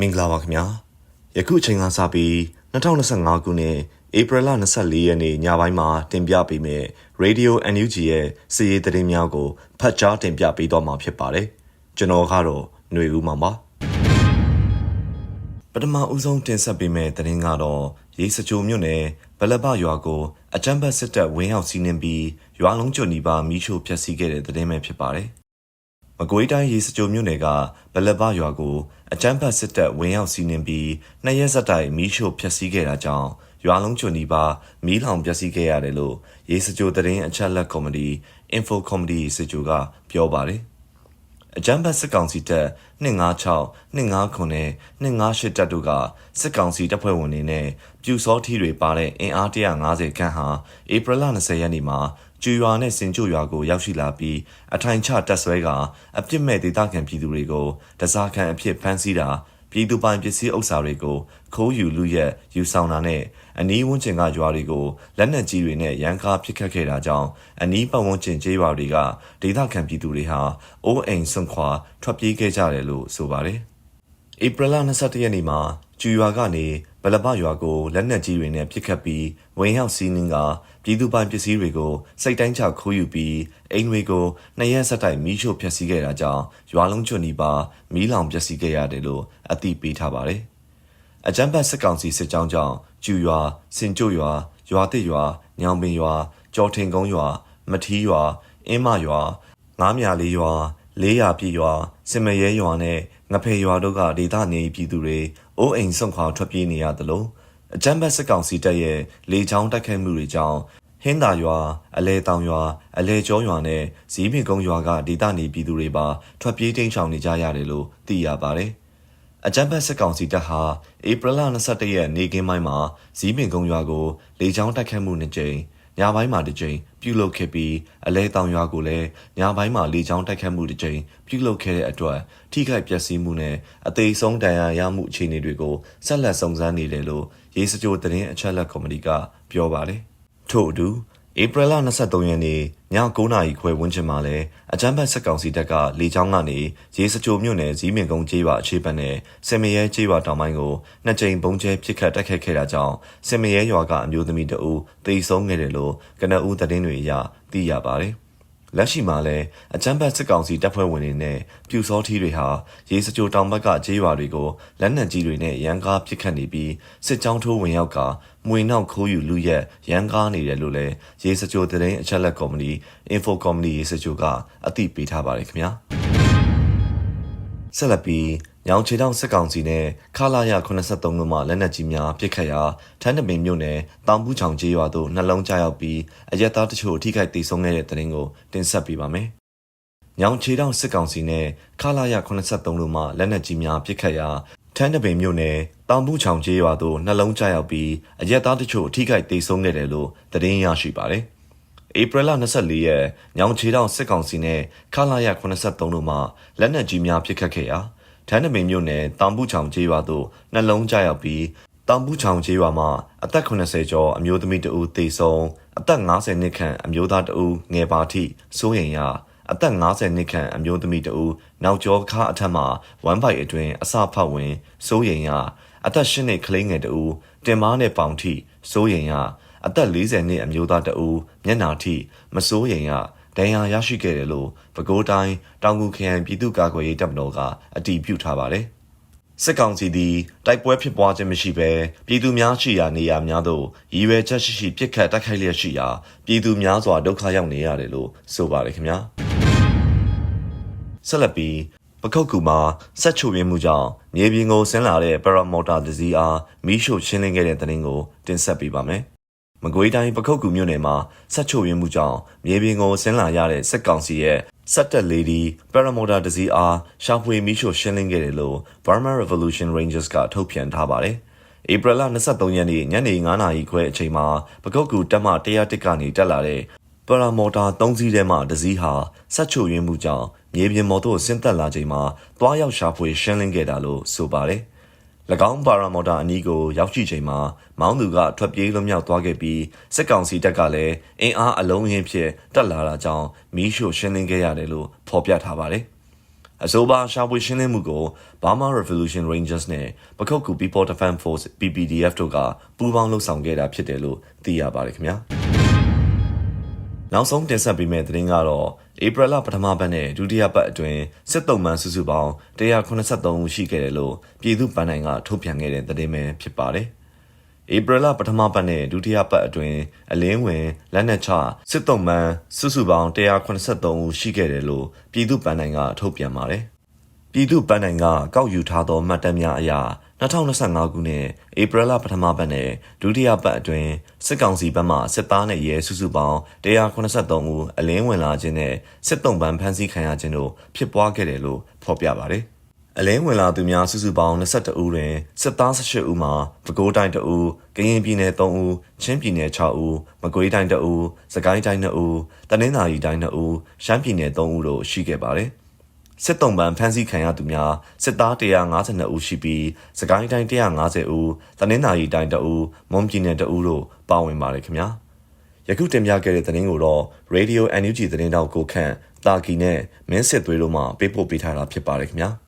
မင်္ဂလာပါခင်ဗျာယခုအချိန်ကစပြီး2025ခုနှစ်ဧပြီလ24ရက်နေ့ညပိုင်းမှာတင်ပြပေးမယ့် Radio NUG ရဲ့စီရေးသတင်းများကိုဖတ်ကြားတင်ပြပေးတော့မှာဖြစ်ပါတယ်ကျွန်တော်ကတော့ຫນွေဦးမှာပါပထမဦးဆုံးတင်ဆက်ပေးမယ့်သတင်းကတော့ရေစကြိုမြို့နယ်ဗလဘရွာကိုအကြမ်းဖက်စစ်တပ်ဝင်းရောက်စီးနင်းပြီးရွာလုံးကျွနီပါမီးရှို့ဖျက်ဆီးခဲ့တဲ့သတင်းပဲဖြစ်ပါတယ် မကွေးတိုင်းရေစကြိုမြို့နယ်ကဗလဘရွာကိုအကြမ်းဖက်စစ်တပ်ဝင်ရောက်စီးနင်းပြီးနှစ်ရက်ဆက်တိုက်မီးရှို့ဖျက်ဆီးခဲ့တာကြောင့်ရွာလုံးကျွနီပါမီးလောင်ပျက်စီးခဲ့ရတယ်လို့ရေစကြိုသတင်းအချက်လက်ကော်မတီ Info Comedy စကြိုကပြောပါတယ်အကြမ်းဖက်စစ်ကောင်စီတပ်256 259နဲ့258တပ်တို့ကစစ်ကောင်စီတပ်ဖွဲ့ဝင်တွေနဲ့ပြူစောထီတွေပါတဲ့အင်အား150ခန့်ဟာဧပြီလ20ရက်နေ့မှာ ကျူရွာနဲ့စင်ကျိုရွာကိုရောက်ရှိလာပြီးအထိုင်ချတပ်ဆွဲကအပြစ်မဲ့ဒေသခံပြည်သူတွေကိုတစားခံအဖြစ်ဖမ်းဆီးတာပြည်သူပိုင်ပစ္စည်းဥစ္စာတွေကိုခိုးယူလူရက်ယူဆောင်တာနဲ့အနီးဝန်းကျင်ကရွာတွေကိုလက်နက်ကြီးတွေနဲ့ရန်ကားပစ်ခတ်ခဲ့တာကြောင့်အနီးပတ်ဝန်းကျင်ကျေးရွာတွေကဒေသခံပြည်သူတွေဟာအိုးအိမ်ဆွန့်ခွာထွက်ပြေးခဲ့ကြတယ်လို့ဆိုပါတယ်။ဧပြီလ22ရက်နေ့မှာ ကျူရွာကနေဗလဘရွာကိုလက်နက်ကြီးတွေနဲ့ပစ်ခတ်ပြီးဝင်ရောက်စီးနင်းကပြည်သူပိုင်ပစ္စည်းတွေကိုစိတ်တိုင်းချခိုးယူပြီးအိမ်တွေကိုနှစ်ရက်ဆက်တိုက်မီးရှို့ဖျက်ဆီးခဲ့တာကြောင့်ရွာလုံးကျွနီပါမီးလောင်ပျက်စီးခဲ့ရတယ်လို့အသိပေးထားပါတယ်။အကြမ်းဖက်စစ်ကောင်စီစစ်ကြောင်းကြောင့်ကျူရွာစင်ကျို့ရွာရွာတစ်ရွာညောင်ပင်ရွာကြော်ထင်ကုန်းရွာမထီးရွာအင်းမရွာငားမြလေးရွာလေးရာပြည်ရွာစင်မရဲရွာနဲ့ ငဖေရွာတို့ကဒေသနေပြည်သူတွေအိုးအိမ်ဆုံးခွာထွက်ပြေးနေရသလိုအကြမ်းဖက်စစ်ကောင်စီတပ်ရဲ့လေကြောင်းတိုက်ခိုက်မှုတွေကြောင့်ဟင်းသာရွာအလဲတောင်ရွာအလဲကျောရွာနဲ့ဇီးပင်ကုန်းရွာကဒေသနေပြည်သူတွေပါထွက်ပြေးတိမ်းရှောင်နေကြရတယ်လို့သိရပါတယ်။အကြမ်းဖက်စစ်ကောင်စီတပ်ဟာဧပြီလ22ရက်နေ့ကင်းပိုင်းမှာဇီးပင်ကုန်းရွာကိုလေကြောင်းတိုက်ခတ်မှုနှစ်ကြိမ် ညပိုင်းမှာတစ်ကြိမ်ပြုလုပ်ခဲ့ပြီးအလဲတောင်ရွာကိုလည်းညပိုင်းမှာလေကြောင်းတိုက်ခတ်မှုတစ်ကြိမ်ပြုလုပ်ခဲ့တဲ့အတွက်ထိခိုက်ပျက်စီးမှုနဲ့အသေးဆုံးဒဏ်ရာရမှုအခြေအနေတွေကိုဆက်လက်စုံစမ်းနေတယ်လို့ရေစကြိုသတင်းအချက်အလက်ကော်မတီကပြောပါတယ်။ထို့အတူ ဧပြီလ23ရက်နေ့ည9:00နာရီခွဲဝန်းကျင်မှာလဲအကြမ်းဖက်စစ်ကောင်စီတပ်ကလေကြောင်းကနေရေစကြိုမြို့နယ်ဇီးမင်ကုန်းကျေးရွာအခြေပတ်နဲ့စင်မရဲကျေးရွာတောင်ပိုင်းကိုနှစ်ကြိမ်ပုံကျဲပစ်ခတ်တိုက်ခိုက်ခဲ့တာကြောင့်စင်မရဲရွာကအမျိုးသမီးတအူသေဆုံးခဲ့တယ်လို့ကနအူးသတင်းတွေအရသိရပါတယ်။ လက်ရှိမှာလည်းအကြမ်းဖက်စစ်ကောင်စီတပ်ဖွဲ့ဝင်တွေနဲ့ပြူစောထီးတွေဟာရေစကြိုတောင်ဘက်ကကျေးရွာတွေကိုလက်နက်ကြီးတွေနဲ့ရန်ကားပစ်ခတ်နေပြီးစစ်ကြောင်းထိုးဝင်ရောက်ကမွေနောက်ခိုးယူလူရက်ရန်ကားနေတယ်လို့လည်းရေစကြိုသတင်းအချက်လက်ကော်မတီ Info Company ရေစကြိုကအသိပေးထားပါတယ်ခင်ဗျာဆက်လက်ပြီး ညောင်ချေတောင်စစ်ကောင်စီနဲ့ခလာရ83ခုမှလက်နက်ကြီးများပစ်ခတ်ရာထန်းတပင်မြို့နယ်တောင်ပူးချောင်ကျေးရွာသို့နှလုံးကျရောက်ပြီးအရက်သားတချို့ထိခိုက်ဒေဆုံးခဲ့တဲ့တဲ့ရင်ကိုတင်ဆက်ပေးပါမယ်။ညောင်ချေတောင်စစ်ကောင်စီနဲ့ခလာရ83ခုမှလက်နက်ကြီးများပစ်ခတ်ရာထန်းတပင်မြို့နယ်တောင်ပူးချောင်ကျေးရွာသို့နှလုံးကျရောက်ပြီးအရက်သားတချို့ထိခိုက်ဒေဆုံးခဲ့တယ်လို့သတင်းရရှိပါတယ်။ဧပြီလ24ရက်ညောင်ချေတောင်စစ်ကောင်စီနဲ့ခလာရ83တို့မှလက်နက်ကြီးများပစ်ခတ်ခဲ့ရာ ထန်းတမင်မြို့နယ်တောင်ပူချောင်ကျေးရွာသို့နှလုံးကျရောက်ပြီးတောင်ပူချောင်ကျေးရွာမှာအသက်80ကျော်အမျိုးသမီးတဦးသေဆုံးအသက်50နှစ်ခန့်အမျိုးသားတဦးငယ်ပါထိစိုးရင်ရအသက်50နှစ်ခန့်အမျိုးသမီးတဦးနောက်ကျောခါအထက်မှာဝမ်းပိုက်အတွင်အစဖတ်ဝင်စိုးရင်ရအသက်10နှစ်ကလေးငယ်တဦးတင်မားနဲ့ပေါင်ထိစိုးရင်ရအသက်40နှစ်အမျိုးသားတဦးမျက်နာထိမစိုးရင်ရ ဒဏ်ရာရရှိခဲ့တယ်လို့ပဲခူးတိုင်းတောင်ကူခရိုင်ပြည်သူ့ကာကွယ်ရေးတပ်မတော်ကအတည်ပြုထားပါတယ်။စစ်ကောင်စီသည်တိုက်ပွဲဖြစ်ပွားခြင်းမရှိဘဲပြည်သူများရှိရာနေရာများသို့ရည်ရွယ်ချက်ရှိရှိပစ်ခတ်တိုက်ခိုက်လျက်ရှိရာပြည်သူများစွာဒုက္ခရောက်နေရတယ်လို့ဆိုပါတယ်ခင်ဗျာ။ဆက်လက်ပြီးပခုတ်ကူမှာဆက်ချုပ်ရင်းမှုကြောင့်မြေပြင်ကိုဆင်းလာတဲ့ပရမော်တာဒဇီအားမီးရှို့ရှင်းလင်းခဲ့တဲ့တဲ့တင်ကိုတင်ဆက်ပေးပါမယ်။ မကွေးတိုင်းပခုတ်ကူမြို့နယ်မှာဆက်ချိုရင်းမှုကြောင့်မြေပြင်ကိုဆင်းလာရတဲ့စစ်ကောင်စီရဲ့စက်တက်လေဒီပရမိုတာတစည်းအားရှာဖွေမီးရှို့ရှင်းလင်းခဲ့တယ်လို့ Burma Revolution Rangers ကထုတ်ပြန်ထားပါတယ်။ဧပြီလ23ရက်နေ့ညနေ9:00နာရီခွဲအချိန်မှာပကုတ်ကူတက်မ101ကနေတက်လာတဲ့ပရမော်တာ3စီးထဲမှတစ်စီးဟာဆက်ချိုရင်းမှုကြောင့်မြေပြင်မော်တို့ဆင်းသက်လာချိန်မှာတွားရောက်ရှာဖွေရှင်းလင်းခဲ့တာလို့ဆိုပါတယ်။၎ င်းပါရာမော်တာအနီးကိုရောက်ရှိချိန်မှာမောင်းသူကထွက်ပြေးလွတ်မြောက်သွားခဲ့ပြီးစစ်ကောင်စီတပ်ကလည်းအင်အားအလုံးရင်းဖြင့်တက်လာတာကြောင့်မီးရှို့ရှင်းလင်းခဲ့ရတယ်လို့ဖော်ပြထားပါတယ်။အဆိုပါရှာဖွေရှင်းလင်းမှုကို Burma Revolution Rangers နဲ့ပခုတ်ကူ People Defense Force PPDF တို့ကပူးပေါင်းလှုပ်ဆောင်ခဲ့တာဖြစ်တယ်လို့သိရပါတယ်ခင်ဗျာ နောက်ဆုံးတင်ဆက်ပေးမယ့်သတင်းကတော့ဧပြီလပထမပတ်နဲ့ဒုတိယပတ်အတွင်းစစ်တုံးမှန်စုစုပေါင်း183ဦးရှိခဲ့တယ်လို့ပြည်သူ့ပန်းနိုင်ကထုတ်ပြန်ခဲ့တဲ့သတင်းပဲဖြစ်ပါတယ်ဧပြီလပထမပတ်နဲ့ဒုတိယပတ်အတွင်းအလင်းဝင်လက်နက်ချစစ်တုံးမှန်စုစုပေါင်း183ဦးရှိခဲ့တယ်လို့ပြည်သူ့ပန်းနိုင်ကထုတ်ပြန်ပါတယ်။ ပြည်သူ့ပန်းနိုင်ကကောက်ယူထားသောမှတ်တမ်းများအရ2025ခုနှစ်ဧပြီလပထမပတ်နဲ့ဒုတိယပတ်အတွင်းစစ်ကောင်စီဘက်မှစစ်သားနဲ့ရဲစုစုပေါင်း183ဦးအလင်းဝင်လာခြင်းနဲ့စစ်တုံးပန်းဖမ်းဆီးခံရခြင်းတို့ဖြစ်ပွားခဲ့တယ်လို့ဖော်ပြပါတယ်။အလင်းဝင်လာသူများစုစုပေါင်း22ဦးတွင်စစ်သား18ဦးမှာပဲခူးတိုင်း2ဦး၊ကရင်ပြည်နယ်3ဦး၊ချင်းပြည်နယ်6ဦး၊မကွေးတိုင်း2ဦး၊စကိုင်းတိုင်း2ဦး၊တနင်္သာရီတိုင်း2ဦး၊ရှမ်းပြည်နယ်3ဦးတို့ရှိခဲ့ပါတယ်။ စစ်တုံးပန်းဖမ်းဆီးခံရသူများစစ်သား152ဦးရှိပြီးစကိုင်းတိုင်း150ဦး၊တနင်္သာရီတိုင်း2ဦး၊မွန်ပြည်နယ်2ဦးတို့ပါဝင်ပါတယ်ခင်ဗျာ။ယခုတင်ပြခဲ့တဲ့သတင်းကိုတော့ Radio NUG သတင်းတောက်ကိုခန့်တာကီနဲ့မင်းစစ်သွေးတို့မှပေးပို့ပေးထားတာဖြစ်ပါတယ်ခင်ဗျာ။